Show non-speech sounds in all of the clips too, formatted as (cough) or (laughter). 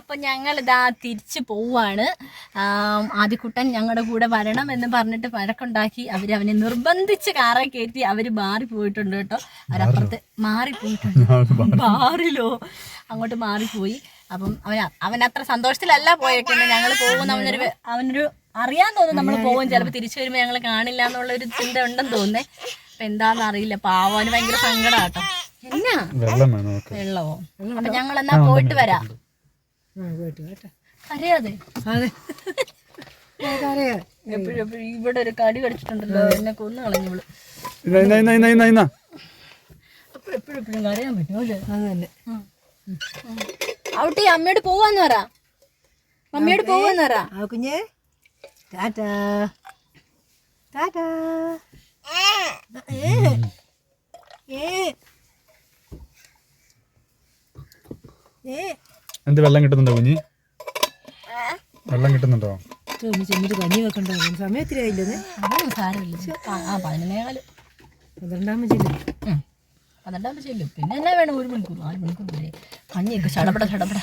അപ്പൊ ഞങ്ങൾ ഇതാ തിരിച്ചു പോവാണ്. ആദ്യക്കുട്ടൻ ഞങ്ങളുടെ കൂടെ വരണം എന്ന് പറഞ്ഞിട്ട് വഴക്കുണ്ടാക്കി. അവർ അവനെ നിർബന്ധിച്ച് കാറെ കയറ്റി അവർ മാറി പോയിട്ടുണ്ട് കേട്ടോ. അവരപ്പുറത്ത് മാറി പോയിട്ടുണ്ട്. മാറിലോ? അങ്ങോട്ട് മാറിപ്പോയി അപ്പം അവൻ അവൻ അത്ര സന്തോഷത്തിലല്ല പോയേക്കുന്നത് ഞങ്ങൾ പോകുന്ന അവനൊരു അവനൊരു അറിയാൻ തോന്നുന്നു നമ്മൾ പോകും. ചിലപ്പോൾ തിരിച്ചു വരുമ്പോൾ ഞങ്ങൾ കാണില്ല എന്നുള്ള ഒരു ചിന്ത ഉണ്ടെന്ന് തോന്നുന്നേ. അപ്പൊ എന്താന്ന് അറിയില്ല. പാവന് ഭയങ്കര സങ്കടം കേട്ടോ. എന്നാ? വെള്ളമോ? അപ്പൊ ഞങ്ങൾ എന്നാ പോയിട്ട് വരാം. പോയിട്ട് കേട്ടോ അറിയാതെ അതെ. (laughs) അറിയാം എപ്പോഴും ഇവിടെ ഒരു കടി കടിച്ചിട്ടുണ്ടല്ലോ എന്നെ കൊന്നു കളഞ്ഞവൾ അപ്പൊ എപ്പോഴും എപ്പോഴും കരയാൻ പറ്റും അല്ലേ? അത് തന്നെ. ഔട്ടി അമ്മയോട് പോവാന്ന് പറ. മമ്മിയോട് പോവാന്ന് പറ. ആ കുഞ്ഞേ ടാറ്റാ. ടാറ്റാ. ഏ? ഏ? ഏ? എന്ത് വെള്ളം കിട്ടുന്നുണ്ടോ കുഞ്ഞി? വെള്ളം കിട്ടുന്നുണ്ടോ? ചെന്നിട്ട് കഞ്ഞി വെക്കണ്ടോ? സമയത്തിരി ആയില്ലേ അതൊന്നും സാരമില്ല ആ, ആ പതിനൊന്നേകാൽ. പന്ത്രണ്ടാം ചെല്ലും. ഉം. പന്ത്രണ്ടാമത് ചെല്ലും. പിന്നെ എന്നാ വേണം? ഒരു മണിക്കൂർ നാല് മണിക്കൂർ വരെ. കഞ്ഞിയൊക്കെ ചടപട ചടപട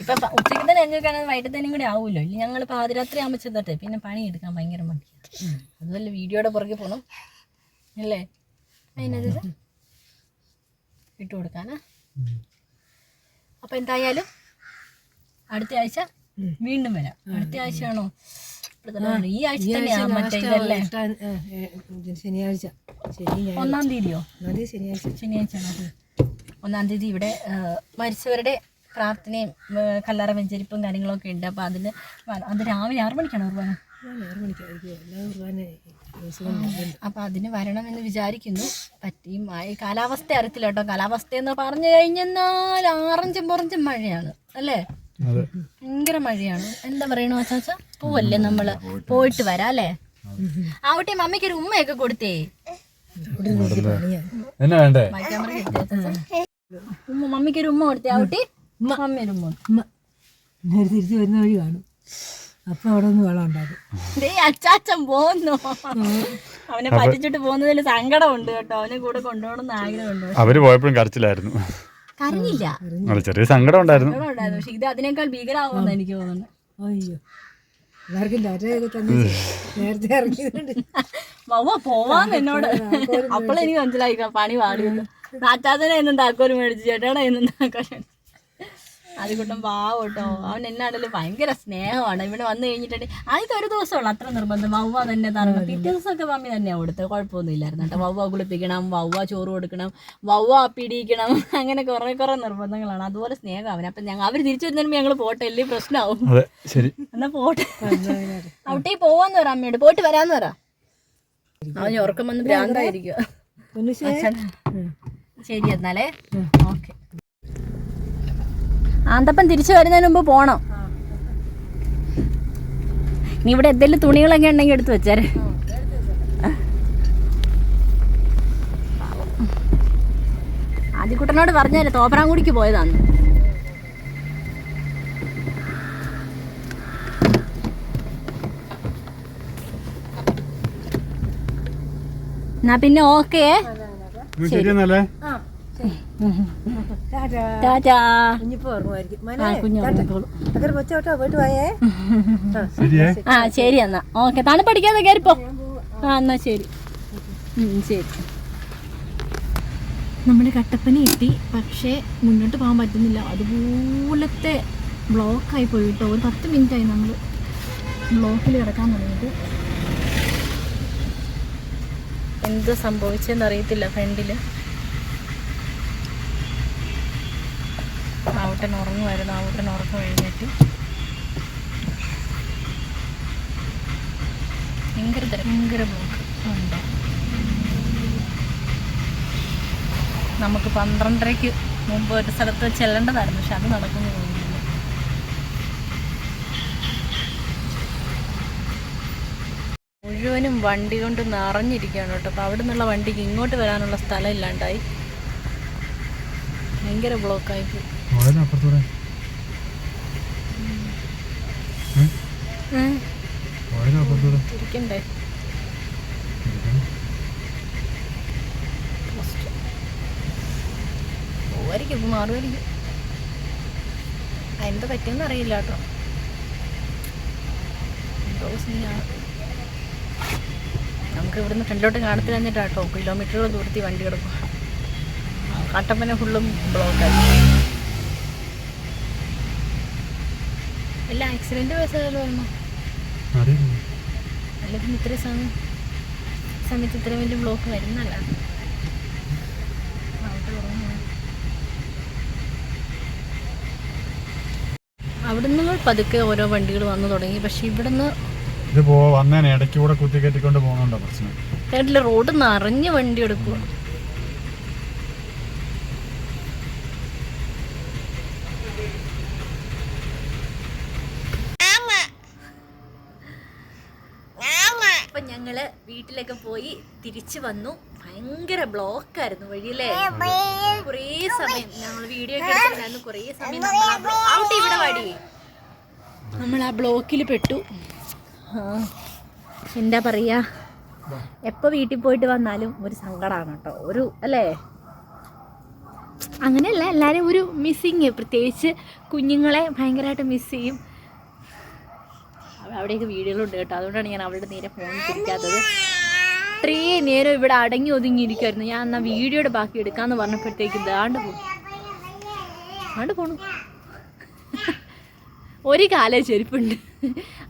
ഇപ്പൊ പ- ഉച്ചയ്ക്ക് തന്നെ എഞ്ഞൊക്കെയാണെങ്കിൽ വൈകിട്ടത്തേനും കൂടി ആവുമല്ലോ. ഇനി ഞങ്ങൾ പാതിരാത്രി ആകുമ്പോൾ ചെന്നിട്ട്. പിന്നെ പണി എടുക്കാൻ ഭയങ്കര മടിയാണ് അതുപോലെ വീഡിയോയുടെ പുറകെ പോകണം അല്ലേ? അതിനത് ഇട്ട് കൊടുക്കാനാ? അപ്പൊ എന്തായാലും അടുത്ത ആഴ്ച വീണ്ടും വരാം. അടുത്ത ആഴ്ചയാണോ? ഈ ആഴ്ച തന്നെയാ മറ്റേ ഇതല്ലേ ശനിയാഴ്ച. ശനി ഒന്നാം തീയതിയോ? ശനിയാഴ്ച. ശനിയാഴ്ച ഒന്നാം തീയതി ഇവിടെ മരിച്ചവരുടെ പ്രാർത്ഥനയും കല്ലറ വെഞ്ചരിപ്പും കാര്യങ്ങളൊക്കെ ഉണ്ട്. അപ്പോൾ അതിന് അത് രാവിലെ ആറു മണിക്കാണ് കുർബാന അപ്പോൾ അതിന് വരണമെന്ന് വിചാരിക്കുന്നു. പറ്റിയും മഴ കാലാവസ്ഥ അറിയത്തില്ല കേട്ടോ. കാലാവസ്ഥ എന്ന് പറഞ്ഞു കഴിഞ്ഞെന്നാൽ ആറഞ്ചും പുറഞ്ചും മഴയാണ് അല്ലേ? അതെ. ഭയങ്കര മഴയാണ്. എന്താ പറയണോ ചാച്ച പോവല്ലേ നമ്മൾ? പോയിട്ട് വരാം അല്ലേ? ആ കുട്ടി മമ്മിക്ക് ഒരു ഉമ്മയൊക്കെ കൊടുത്തേ. ഉമ്മ മമ്മിക്ക് ഒരു ഉമ്മ കൊടുത്തേ. ആ കുട്ടി മമ്മി ഒരു ഉമ്മ. തിരിച്ച് വരുന്ന വഴി കാണും. അപ്പം അവിടെ നിന്ന് വെള്ളം ഉണ്ടാകും ദേ അച്ചാച്ചൻ പോന്നു അവനെ പറ്റിച്ചിട്ട് പോകുന്നതിൽ സങ്കടമുണ്ട് കേട്ടോ. അവനെ കൂടെ കൊണ്ടുപോകണമെന്ന് ആഗ്രഹമുണ്ട്. അവർ പോയപ്പോഴും കരച്ചിലായിരുന്നു. കരഞ്ഞില്ല. ചെറിയ സങ്കടം ഉണ്ടായിരുന്നു. ഉണ്ടായിരുന്നു പക്ഷെ ഇത് അതിനേക്കാൾ ഭീകരമാകുമെന്ന് എനിക്ക് തോന്നുന്നു. അയ്യോ. എല്ലാവർക്കും ടാറ്റയൊക്കെ തന്നെ നേരത്തെ ഇറങ്ങിയതുകൊണ്ട്. വവ്വ പോവാന്ന് എന്നോട്. അപ്പോഴെനിക്ക് മനസ്സിലായി പണി പാടിയുള്ളൂ അച്ചാച്ചനെ എന്നും താക്കോൽ മേടിച്ചു ചേട്ടാണ് എന്നും അതുകൊണ്ടും പാവം കേട്ടോ അവൻ എന്നാണെങ്കിലും ഭയങ്കര സ്നേഹമാണ്. ഇവിടെ വന്നു കഴിഞ്ഞിട്ടുണ്ടെങ്കിൽ ആദ്യത്തെ ഒരു ദിവസമുള്ളൂ അത്ര നിർബന്ധം. വവ്വ തന്നെ തറവ്. പിറ്റേ ദിവസമൊക്കെ മമ്മി തന്നെയാണ് കൊടുത്തത്. കുഴപ്പമൊന്നും ഇല്ലായിരുന്നു കേട്ടോ. വവ്വ കുളിപ്പിക്കണം വവ്വ ചോറ് കൊടുക്കണം വവ്വ പിടിയിക്കണം. അങ്ങനെ കുറെ കുറെ നിർബന്ധങ്ങളാണ്. അതുപോലെ സ്നേഹം അവൻ അപ്പം ഞങ്ങൾ അവർ തിരിച്ചു വരുന്നതിന് ഞങ്ങൾ പോട്ടെ. അല്ലേ പ്രശ്നമാവും. അതെ ശരി. എന്നാ പോട്ടെ. അവിടെ പോവാന്ന് പറ അമ്മയോട്. പോയിട്ട് വരാന്ന് പറ. അവൻ ഉറക്കം വന്ന് ഭ്രാന്തായിരിക്കും ശരി എന്നാലേ. ഓക്കെ. ആന്തപ്പൻ തിരിച്ചു വരുന്നതിന് മുമ്പ് പോണം. ഇനി ഇവിടെ എന്തെങ്കിലും തുണികളൊക്കെ ഉണ്ടെങ്കിൽ എടുത്തു വെച്ചേരെ. ആദ്യക്കുട്ടനോട് പറഞ്ഞാലേ തോപ്രാങ്കുടിക്ക് പോയതാന്ന്. എന്നാ പിന്നെ ഓക്കേ. ശരി. ആ ശരി. എന്നാ. ഓക്കെ തണുപ്പടിക്കാതെ കയറിപ്പോ ആ എന്നാ ശരി. ശരി. നമ്മൾ കട്ടപ്പന എത്തി. പക്ഷേ മുന്നോട്ട് പോകാൻ പറ്റുന്നില്ല. അതുപോലത്തെ ബ്ലോക്കായി പോയി കേട്ടോ ഒരു പത്ത് മിനിറ്റായി നമ്മൾ ബ്ലോക്കിൽ കിടക്കാൻ തുടങ്ങിയിട്ട്. എന്ത് സംഭവിച്ചെന്ന് അറിയത്തില്ല ഫ്രണ്ടിൽ ആവട്ടൻ ഉറങ്ങുമായിരുന്നു. ആ കുട്ടൻ ഉറക്കം എഴുന്നേറ്റ്. ഭയങ്കര ഭയങ്കര ഉണ്ട്? നമുക്ക് പന്ത്രണ്ടരയ്ക്ക് മുമ്പ് ഒരു സ്ഥലത്ത് ചെല്ലേണ്ടതായിരുന്നു. പക്ഷെ അത് നടക്കുന്നു തോന്നുന്നില്ല. മുഴുവനും വണ്ടി കൊണ്ട് നിറഞ്ഞിരിക്കുകയാണ് കേട്ടോ. അപ്പോൾ അവിടെ നിന്നുള്ള വണ്ടിക്ക് ഇങ്ങോട്ട് വരാനുള്ള സ്ഥലം ഇല്ലാണ്ടായി. ഭയങ്കര ബ്ലോക്കായി അപ്പുറത്തൂടെ ഇരിക്കണ്ടേ. പോവായിരിക്കും ഇപ്പം മാറുമായിരിക്കും. പറ്റിയെന്ന് അറിയില്ല കേട്ടോ. എന്തോ സീനാണ് നമുക്ക് ഇവിടുന്ന് ഫ്രണ്ടിലോട്ട് കാണത്തില്ല കേട്ടോ. കിലോമീറ്ററുകൾ ദൂരത്തിൽ വണ്ടി കിടക്കും. കട്ടപ്പന ഫുള്ളും ബ്ലോക്കായി എല്ലാ ആക്സിഡന്റ് കേസുകളും അല്ല പിന്നെ ഇത്രയും സമയം സമയത്ത് ഇത്ര വലിയ ബ്ലോക്ക് വരുന്നല്ല അവിടെ അവിടുന്ന് പതുക്കെ ഓരോ വണ്ടികൾ വന്നു തുടങ്ങി. പക്ഷെ ഇവിടുന്ന് ഇത് പോ വന്നേനെ ഇടയ്ക്ക് കൂടെ കുത്തി കെട്ടിക്കൊണ്ട് പോകുന്നുണ്ടോ പ്രശ്നം? കേട്ടില്ല റോഡ് നിറഞ്ഞ് വണ്ടി എടുക്കുക അപ്പൊ ഞങ്ങൾ വീട്ടിലൊക്കെ പോയി തിരിച്ചു വന്നു. ഭയങ്കര ബ്ലോക്കായിരുന്നു വഴിയല്ലേ കുറേ സമയം നമ്മൾ വീഡിയോ ഒക്കെ എടുത്തിട്ടുണ്ടായിരുന്നു. കുറേ സമയം നമ്മൾ ഔട്ട് ഇവിടെ വടി. നമ്മൾ ആ ബ്ലോക്കിൽ പെട്ടു എന്താ പറയാ? എപ്പോൾ വീട്ടിൽ പോയിട്ട് വന്നാലും ഒരു സങ്കടമാണ് കേട്ടോ. ഒരു അല്ലേ? അങ്ങനെയല്ല എല്ലാവരും ഒരു മിസ്സിങ് പ്രത്യേകിച്ച് കുഞ്ഞുങ്ങളെ ഭയങ്കരമായിട്ട് മിസ് ചെയ്യും. അവിടെയൊക്കെ വീടുകളുണ്ട് കേട്ടോ. അതുകൊണ്ടാണ് ഞാൻ അവളുടെ നേരെ ഫോൺ തിരിക്കാത്തത് ഇത്രയും നേരം ഇവിടെ അടങ്ങി ഒതുങ്ങിയിരിക്കുമായിരുന്നു ഞാൻ എന്നാൽ വീഡിയോയുടെ ബാക്കി എടുക്കാമെന്ന് പറഞ്ഞപ്പോഴത്തേക്ക് ദാണ്ട് പോകും ആണ്ട് പോണു. ഒരു കാലേ ചെരുപ്പുണ്ട്.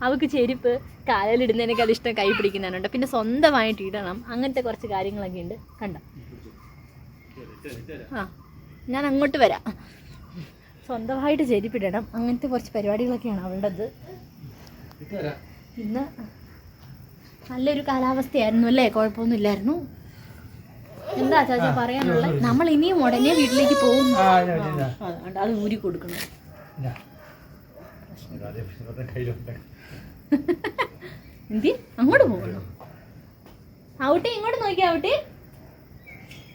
അവൾക്ക് ചെരുപ്പ് കാലിലിടുന്നതിനേക്കാൾ ഇഷ്ടം കൈ പിടിക്കുന്നതിനുണ്ട് പിന്നെ സ്വന്തമായിട്ട് ഇടണം. അങ്ങനത്തെ കുറച്ച് കാര്യങ്ങളൊക്കെ ഉണ്ട്. കണ്ട? ആ ഞാൻ അങ്ങോട്ട് വരാം. സ്വന്തമായിട്ട് ചെരുപ്പിടണം അങ്ങനത്തെ കുറച്ച് പരിപാടികളൊക്കെയാണ് അവളുടേത്. ഇന്ന് നല്ലൊരു കാലാവസ്ഥയായിരുന്നു അല്ലേ? കുഴപ്പമൊന്നുമില്ലായിരുന്നു. എന്താ ചാച്ച പറയാനുള്ളത്? നമ്മൾ ഇനിയും ഉടനെ വീട്ടിലേക്ക് പോകുന്നു. അത് ഊരി കൊടുക്കണം. എന്തി? അങ്ങോട്ട് പോകണം? ഔട്ടി ഇങ്ങോട്ട് നോക്കി ഔട്ടി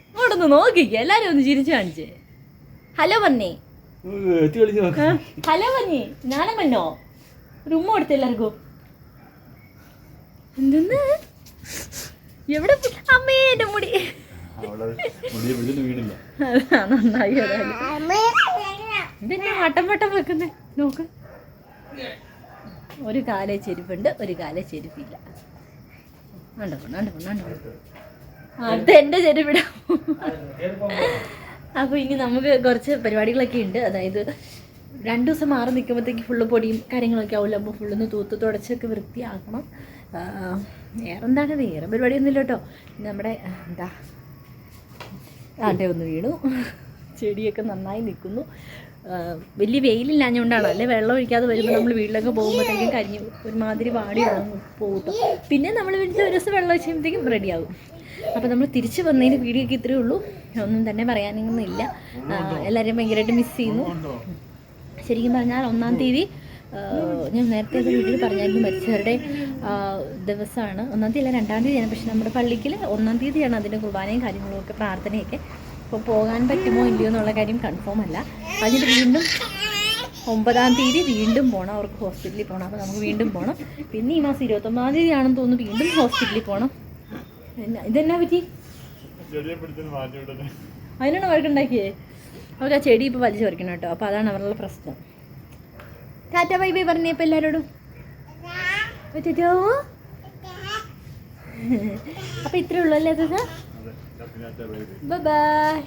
ഇങ്ങോട്ടൊന്ന് നോക്കിക്ക. എല്ലാരും ഒന്ന് ചിരിച്ചു കാണിച്ചേ. ഹലോ വന്നേ. ഹലോ വന്നേ. ഞാനും വന്നോ ഒരു ഉമ്മ കൊടുത്ത എല്ലാവർക്കും. എന്തെന്ന്? എവിടെ അമ്മേ എന്റെ മുടി. നന്നായി ഇതെന്നെ വട്ടം വട്ടം വെക്കുന്നേ? നോക്ക്. ഒരു കാലേ ചെരുപ്പുണ്ട് ഒരു കാലേ ചെരുപ്പില്ല. അത് എന്റെ ചെരുപ്പിടാം. അപ്പോൾ ഇനി നമുക്ക് കുറച്ച് പരിപാടികളൊക്കെ ഉണ്ട്. അതായത് രണ്ട് ദിവസം മാറി നിൽക്കുമ്പോഴത്തേക്ക് ഫുള്ള് പൊടിയും കാര്യങ്ങളൊക്കെ ആവില്ല. അപ്പോൾ ഫുള്ളൊന്ന് തൂത്ത് തുടച്ചൊക്കെ വൃത്തിയാക്കണം. വേറെ എന്താണ് വേറെ പരിപാടിയൊന്നുമില്ല കേട്ടോ. നമ്മുടെ എന്താ? ആട്ടെ ഒന്ന് വീണു. ചെടിയൊക്കെ നന്നായി നിൽക്കുന്നു. വലിയ വെയിലില്ലാഞ്ഞുകൊണ്ടാണ് അല്ലെ? വെള്ളം ഒഴിക്കാതെ വരുമ്പോൾ നമ്മൾ വീട്ടിലൊക്കെ പോകുമ്പോഴത്തേക്കും കരിഞ്ഞ് ഒരുമാതിരി വാടി ഉണങ്ങും പോകും പിന്നെ നമ്മൾ വീട്ടിൽ ഒരു ദിവസം വെള്ളം ഒഴിക്കുമ്പോഴത്തേക്കും റെഡിയാകും അപ്പോൾ നമ്മൾ തിരിച്ച് വന്നതിന് വീഡിയോ ഒക്കെ ഇത്രയേ ഉള്ളൂ. ഒന്നും തന്നെ പറയാനൊന്നുമില്ല. എല്ലാവരെയും ഭയങ്കരമായിട്ട് മിസ് ചെയ്യുന്നു. ശരിക്കും പറഞ്ഞാൽ ഒന്നാം തീയതി ഞാൻ നേരത്തെ ഒരു വീട്ടിൽ പറഞ്ഞായിരുന്നു മരിച്ചവരുടെ ദിവസമാണ്. ഒന്നാം തീയതി അല്ല രണ്ടാം തീയതിയാണ്. പക്ഷെ നമ്മുടെ പള്ളിക്ക് ഒന്നാം തീയതിയാണ് അതിന്റെ കുർബാനയും കാര്യങ്ങളും ഒക്കെ പ്രാർത്ഥനയൊക്കെ. അപ്പോൾ പോകാൻ പറ്റുമോ ഇല്ലയോ എന്നുള്ള കാര്യം കൺഫേം അല്ല. അതിന് വീണ്ടും ഒമ്പതാം തീയതി വീണ്ടും പോകണം അവർക്ക് ഹോസ്പിറ്റലിൽ പോകണം അപ്പോൾ നമുക്ക് വീണ്ടും പോകണം പിന്നെ ഈ മാസം ഇരുപത്തൊമ്പതാം തീയതി ആണെന്ന് തോന്നുന്നു വീണ്ടും ഹോസ്പിറ്റലിൽ പോകണം എന്നാ ഇതെന്നാ പറ്റി? അതിനാണ് വഴക്കുണ്ടാക്കിയേ? അവർക്ക് ആ ചെടി ഇപ്പോൾ വലിച്ചു പറിക്കണം കേട്ടോ. അപ്പോൾ അതാണ് അവരുടെ പ്രശ്നം. ടാറ്റ ബൈ ബൈ പറഞ്ഞേ ഇപ്പം എല്ലാവരോടും പറ്റോ? (laughs) അപ്പോൾ ഇത്രേ ഉള്ളൂ അല്ലേ ബൈ ബൈ.